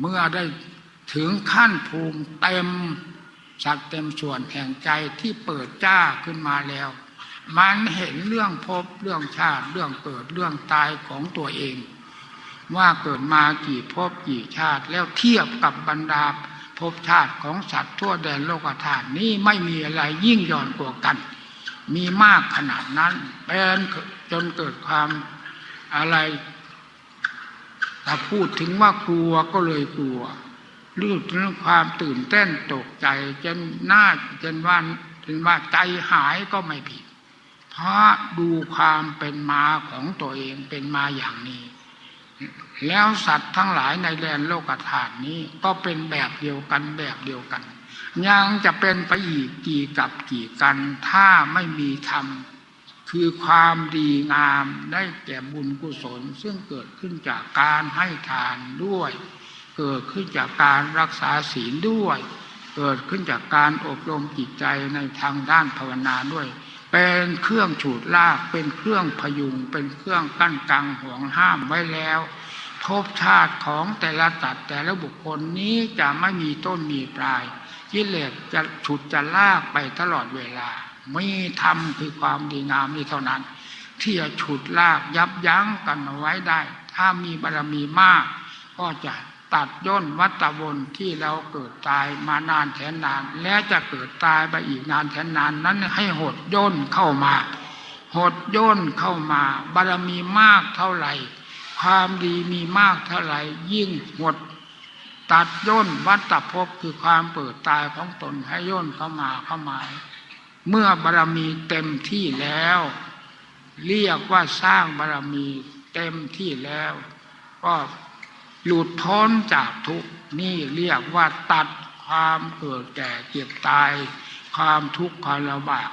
เมื่อได้ถึงขั้นภูมิเต็มสักเต็มส่วนแห่งใจที่เปิดจ้าขึ้นมาแล้ว มันเห็นเรื่องพบเรื่องชาติ เรื่องเกิดเรื่องตายของตัวเอง ว่าเกิดมากี่ภพกี่ชาติแล้วเทียบกับบรรดาภพชาติของสัตว์ทั่วแดนโลกธาตุนี้ไม่มีอะไรยิ่งย่อนกว่ากัน มีมากขนาดนั้นเป็นจนเกิดความอะไร ถ้าพูดถึงว่ากลัวก็เลยกลัวรู้ถึงความตื่นเต้นตกใจจนหน้าจนว่าถึงว่าใจหายก็ไม่ผิด เพราะดูความเป็นมาของตัวเองเป็นมาอย่างนี้ แล้วสัตว์ทั้งหลายในแดนโลกธาตุนี้ก็เป็นแบบเดียวกันแบบเดียวกัน ยังจะเป็นไปอีกกี่กับกี่กัน ถ้าไม่มีธรรม คือความดีงามได้แก่บุญกุศล ซึ่งเกิดขึ้นจากการให้ทานด้วย เกิดขึ้นจากการรักษาศีลด้วย เกิดขึ้นจากการอบรมจิตใจในทางด้านภาวนาด้วย เป็นเครื่องฉูดลากเป็นเครื่องพยุง เป็นเครื่องกั้นกังห่วงห้ามไว้แล้วภพชาติของแต่ละตัดแต่ละบุคคลนี้จะไม่มีต้นมีปลายกิเลสจะฉุดจะลากไปตลอดเวลา มีธรรมคือความดีงามนี้เท่านั้น ที่จะฉุดลากยับยั้งกันเอาไว้ได้ ถ้ามีบารมีมาก ก็จะตัดย่นวัตวนที่เราเกิดตายมานานแสนนาน และจะเกิดตายไปอีกนานแสนนานนั้นให้หดย่นเข้ามา หดย่นเข้ามา บารมีมากเท่าไหร่ ความดีมีมากเท่าไหร่ ยิ่งหดตัดย่นวัตภพคือความเปิดตายของตนให้ย่นเข้ามาเข้ามา เมื่อบารมีเต็มที่แล้ว เรียกว่าสร้างบารมีเต็มที่แล้ว ก็หลุดพ้นจากทุกนี่เรียกว่าตัดความเกิดแก่เจ็บตาย ความทุกข์ความลำบาก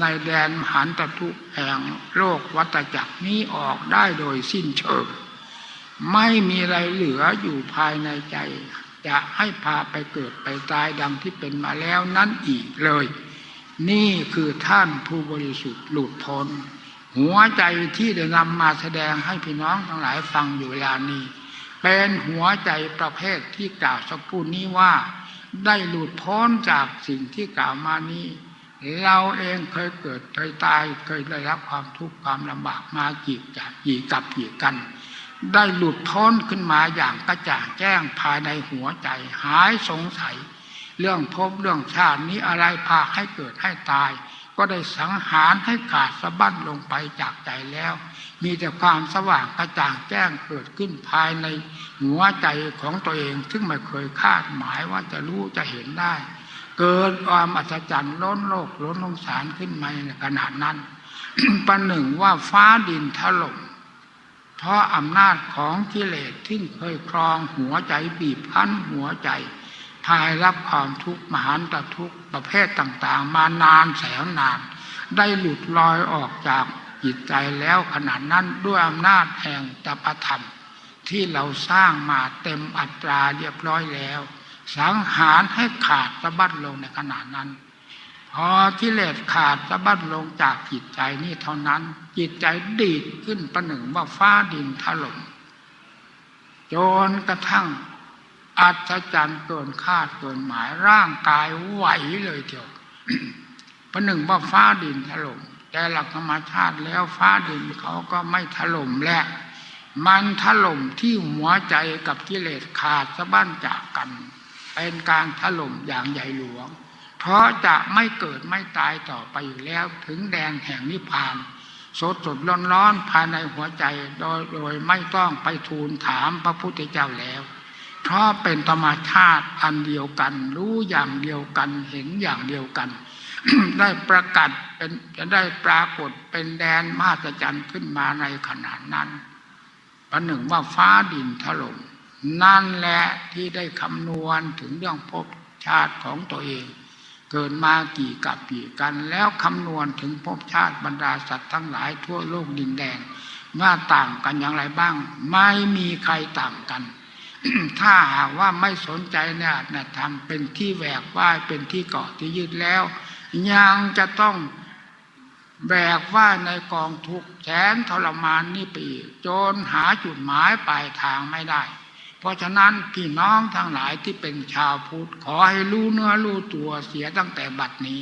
ในแดนหันตทุกแห่งโลกวัตจักรนี้ออกได้โดยสิ้นเชิงไม่มีอะไรเหลืออยู่ภายในใจ จะให้พาไปเกิดไปตายดังที่เป็นมาแล้วนั้นอีกเลย นี่คือท่านผู้บริสุทธิ์หลุดพ้น หัวใจที่ได้นำมาแสดงให้พี่น้องทั้งหลายฟังอยู่เวลานี้ เป็นหัวใจประเภทที่กล่าวสักพูดนี้ว่า ได้หลุดพ้นจากสิ่งที่กล่าวมานี้ เราเองเคยเกิดเคยตายเคยได้รับความทุกข์ความลำบากมากี่กับกี่กับกี่กัน ได้หลุดพ้นขึ้นมาอย่างกระจ่างแจ้งภายในหัวใจหายสงสัย เรื่องพบเรื่องชาตินี้อะไรพาให้เกิดให้ตาย ก็ได้สังหารให้ขาดสะบั้นลงไปจากใจแล้ว มีแต่ความสว่างกระจ่างแจ้งเกิดขึ้นภายในหัวใจของตัวเอง ซึ่งไม่เคยคาดหมายว่าจะรู้จะเห็นได้ เกิดความอัศจรรย์ล้นโลกล้นลงสารขึ้นมาในขนาดนั้นประหนึ่งว่าฟ้าดินถล่มเพราะอำนาจของกิเลสที่เคยครองหัวใจบีบคั้นหัวใจ ทายรับความทุกข์มหันตทุกข์ประเภทต่างๆ มานานแสนนาน ได้หลุดลอยออกจากจิตใจแล้วขนาดนั้นด้วยอำนาจแห่งตปธรรม ที่เราสร้างมาเต็มอัตราเรียบร้อยแล้ว สังหารให้ขาดสะบัดลงในขณะนั้นพอกิเลสขาดสะบัดลงจากจิตใจนี่เท่านั้น จิตใจดีดขึ้นประหนึ่งว่าฟ้าดินถล่มจนกระทั่ง อัศจรรย์เกินคาดเกินหมายร่างกายไหวเลยเถียวประหนึ่งว่าฟ้าดินถล่มแต่หลักธรรมชาติแล้วฟ้าดินเขาก็ไม่ถล่มแหละมันถล่มที่หัวใจกับกิเลสขาดสะบั้นจากกัน เป็นการถล่มอย่างใหญ่หลวง เพราะจะไม่เกิดไม่ตายต่อไปอยู่แล้วถึงแดนแห่งนิพพานสดสดร้อนร้อนภายในหัวใจโดยโดยไม่ต้องไปทูลถามพระพุทธเจ้าแล้ว เพราะเป็นธรรมชาติอันเดียวกัน รู้อย่างเดียวกันเห็นอย่างเดียวกัน ได้ประกาศเป็นจะได้ปรากฏเป็นแดนมาตจันขึ้นมาในขณะนั้นประหนึ่งว่าฟ้าดินถล่มนั่นแหละที่ได้คำนวณถึงเรื่องภพชาติของตัวเอง เกิดมากี่กับกี่กัน แล้วคำนวณถึงภพชาติบรรดาสัตว์ทั้งหลายทั่วโลกดินแดงว่าต่างกันอย่างไรบ้าง ไม่มีใครต่างกัน ถ้าหากว่าไม่สนใจเนี่ยนะทำเป็นที่แหวกว่ายเป็นที่เกาะที่ยืดแล้ว ยังจะต้องแบกว่าในกองทุกแสนทรมานนี่ปีจนหาจุดหมายปลายทางไม่ได้ เพราะฉะนั้นพี่น้องทั้งหลายที่เป็นชาวพุทธขอให้รู้เนื้อรู้ตัวเสียตั้งแต่บัดนี้